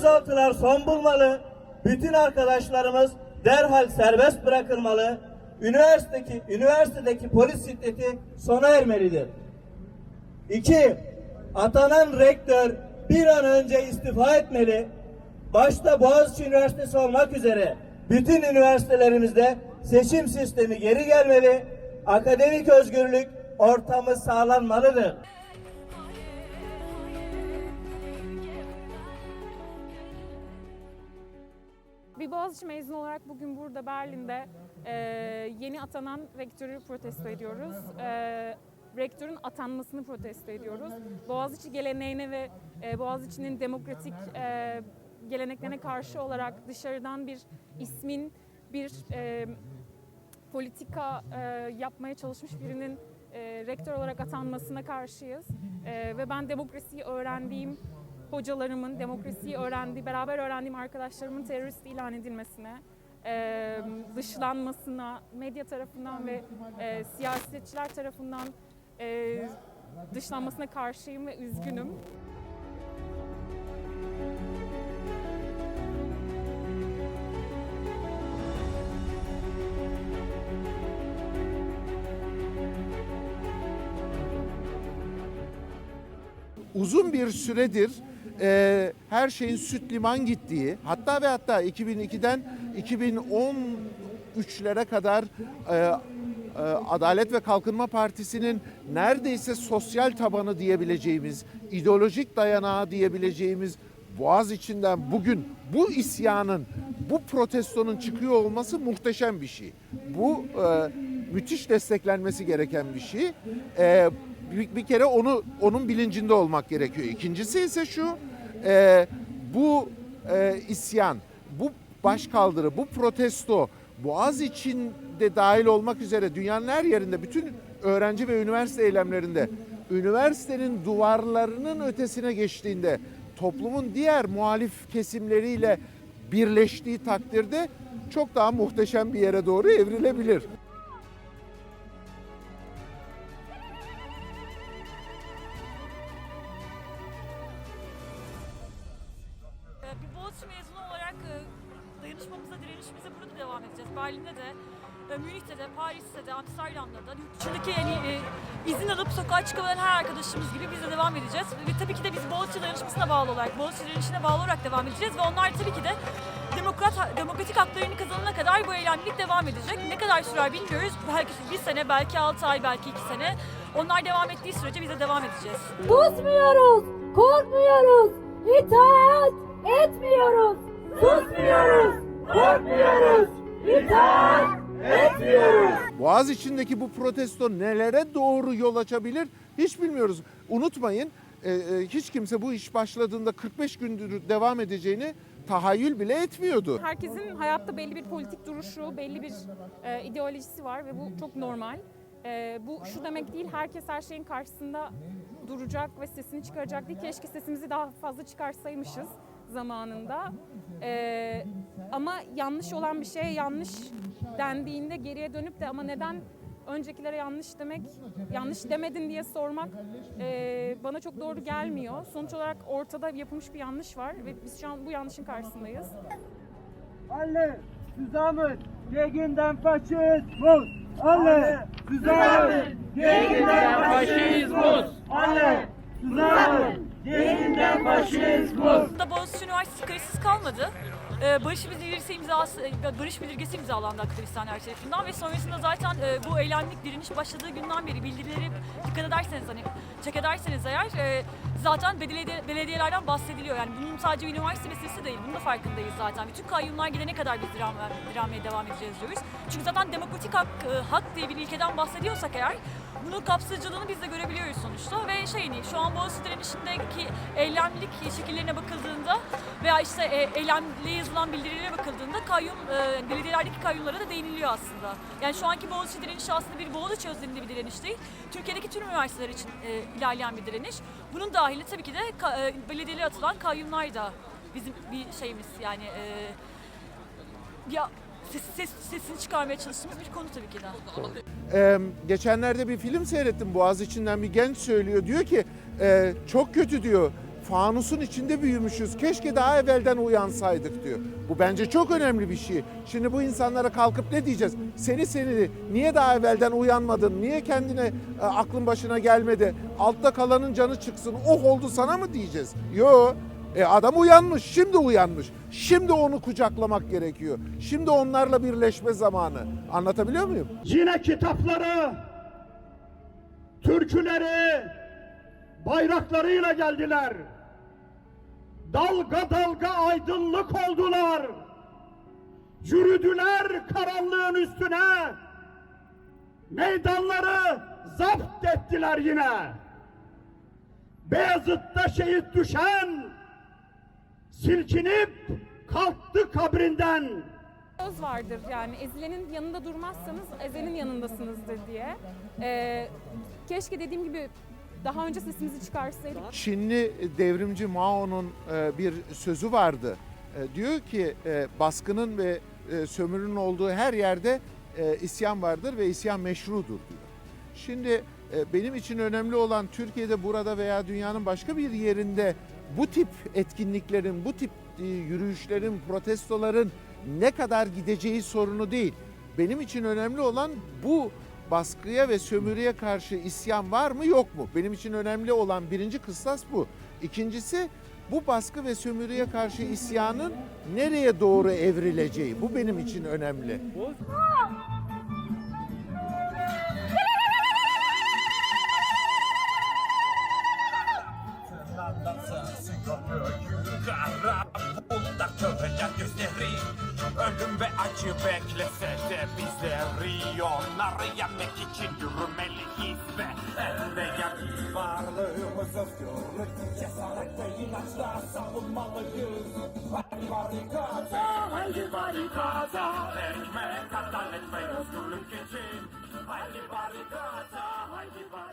Gözaltılar son bulmalı. Bütün arkadaşlarımız derhal serbest bırakılmalı. Üniversitedeki, üniversitedeki polis şiddeti sona ermelidir. 2. Atanan rektör bir an önce istifa etmeli. Başta Boğaziçi Üniversitesi olmak üzere bütün üniversitelerimizde seçim sistemi geri gelmeli. Akademik özgürlük ortamı sağlanmalıdır. Boğaziçi mezunu olarak bugün burada Berlin'de e, yeni atanan rektörü protesto ediyoruz. E, rektörün atanmasını protesto ediyoruz. Boğaziçi geleneğine ve e, Boğaziçi'nin demokratik e, geleneklerine karşı olarak dışarıdan bir ismin, bir e, politika e, yapmaya çalışmış birinin e, rektör olarak atanmasına karşıyız. E, ve ben demokrasiyi öğrendiğim hocalarımın, demokrasiyi öğrendiği, beraber öğrendiğim arkadaşlarımın terörist ilan edilmesine, e, dışlanmasına, medya tarafından ve e, siyasetçiler tarafından e, dışlanmasına karşıyım ve üzgünüm. uzun bir süredir e, her şeyin süt liman gittiği hatta ve hatta 2002'den 2013'lere kadar e, e, Adalet ve Kalkınma Partisi'nin neredeyse sosyal tabanı diyebileceğimiz, ideolojik dayanağı diyebileceğimiz Boğaz içinden bugün bu isyanın, bu protestonun çıkıyor olması muhteşem bir şey. Bu e, müthiş desteklenmesi gereken bir şey. E, bir, bir kere onu onun bilincinde olmak gerekiyor. İkincisi ise şu, e, bu e, isyan, bu başkaldırı, bu protesto Boğaz içinde dahil olmak üzere dünyanın her yerinde bütün öğrenci ve üniversite eylemlerinde üniversitenin duvarlarının ötesine geçtiğinde toplumun diğer muhalif kesimleriyle birleştiği takdirde çok daha muhteşem bir yere doğru evrilebilir. Bir Boğaziçi mezunu olarak e, dayanışmamıza, direnişimize burada devam edeceğiz. Berlin'de de, e, Münih'te de, Paris'te de, Amsterdam'da da, yurt dışındaki yani e, izin alıp sokağa çıkabilen her arkadaşımız gibi biz de devam edeceğiz. Ve tabii ki de biz Boğaziçi dayanışmasına bağlı olarak, Boğaziçi direnişine bağlı olarak devam edeceğiz. Ve onlar tabii ki de demokrat, demokratik haklarını kazanana kadar bu eylemlilik devam edecek. Ne kadar sürer bilmiyoruz. Belki bir sene, belki altı ay, belki iki sene. Onlar devam ettiği sürece biz de devam edeceğiz. Susmuyoruz, korkmuyoruz, itaat etmiyoruz. Susmuyoruz, korkmuyoruz, itaat etmiyoruz. Boğaz içindeki bu protesto nelere doğru yol açabilir hiç bilmiyoruz. Unutmayın e, e, hiç kimse bu iş başladığında 45 gündür devam edeceğini tahayyül bile etmiyordu. Herkesin hayatta belli bir politik duruşu, belli bir e, ideolojisi var ve bu çok normal. E, bu şu demek değil, herkes her şeyin karşısında duracak ve sesini çıkaracak değil. Keşke sesimizi daha fazla çıkarsaymışız zamanında. E, ama yanlış olan bir şeye yanlış dendiğinde geriye dönüp de ama neden öncekilere yanlış demek, yanlış demedin diye sormak e, bana çok doğru gelmiyor. Sonuç olarak ortada yapılmış bir yanlış var ve biz şu an bu yanlışın karşısındayız. Alle zusammen gegen den Faschismus! Alle zusammen gegen den Faschismus! Alle zusammen gegen den Faschismus! Burada Boğaziçi Üniversitesi kayıtsız Ee, barış bildirgesi imzası, e, barış bildirgesi imzalandı akademisyenler tarafından ve sonrasında zaten e, bu eylemlik direniş başladığı günden beri bildirileri dikkat ederseniz hani çek ederseniz eğer e, zaten belediye, belediyelerden bahsediliyor. Yani bunun sadece üniversite meselesi değil. Bunun da farkındayız zaten. Bütün kayyumlar gidene kadar biz direnme, direnmeye devam edeceğiz diyoruz. Çünkü zaten demokratik hak, e, hak diye bir ilkeden bahsediyorsak eğer bunun kapsayıcılığını biz de görebiliyoruz sonuçta ve şey hani şu an Boğaziçi direnişindeki eylemlilik şekillerine bakıldığında veya işte e, eylemle yazılan bildirilere bakıldığında kayyum, e, belediyelerdeki kayyumlara da değiniliyor aslında. Yani şu anki Boğaziçi direnişi aslında bir Boğaziçi özelinde bir direniş değil. Türkiye'deki tüm üniversiteler için e, ilerleyen bir direniş. Bunun dahili tabii ki de ka, e, belediyelere atılan kayyumlar da bizim bir şeyimiz yani e, ya ses, ses, sesini çıkarmaya çalıştığımız bir konu tabii ki de. Ee, geçenlerde bir film seyrettim Boğaz içinden bir genç söylüyor diyor ki e, çok kötü diyor fanusun içinde büyümüşüz. Keşke daha evvelden uyansaydık diyor. Bu bence çok önemli bir şey. Şimdi bu insanlara kalkıp ne diyeceğiz? Seni seni niye daha evvelden uyanmadın? Niye kendine e, aklın başına gelmedi? Altta kalanın canı çıksın. Oh oldu sana mı diyeceğiz? Yo. E adam uyanmış, şimdi uyanmış. Şimdi onu kucaklamak gerekiyor. Şimdi onlarla birleşme zamanı. Anlatabiliyor muyum? Yine kitapları, türküleri, bayraklarıyla geldiler. Dalga dalga aydınlık oldular. Yürüdüler karanlığın üstüne. Meydanları zapt ettiler yine. Beyazıt'ta şehit düşen silkinip kalktı kabrinden. söz vardır yani ezilenin yanında durmazsanız ezenin yanındasınızdır diye. Ee, keşke dediğim gibi daha önce sesimizi çıkarsaydık. Çinli devrimci Mao'nun e, bir sözü vardı. E, Diyor ki e, baskının ve sömürünün olduğu her yerde isyan vardır ve isyan meşrudur diyor. Şimdi benim için önemli olan Türkiye'de burada veya dünyanın başka bir yerinde bu tip etkinliklerin, bu tip yürüyüşlerin, protestoların ne kadar gideceği sorunu değil. Benim için önemli olan bu baskıya ve sömürüye karşı isyan var mı yok mu? Benim için önemli olan birinci kıstas bu. İkincisi bu baskı ve sömürüye karşı isyanın nereye doğru evrileceği. Bu benim için önemli. Ölüm ve acı beklese de bizleri onları yemek için yürümeliyiz ve elleyen varlığımız özgürlük cesaret ve inançla savunmalıyız. Hangi barikata, hangi barikata Ekmek, adalet ve özgürlük için. Hangi barikata, hangi barikata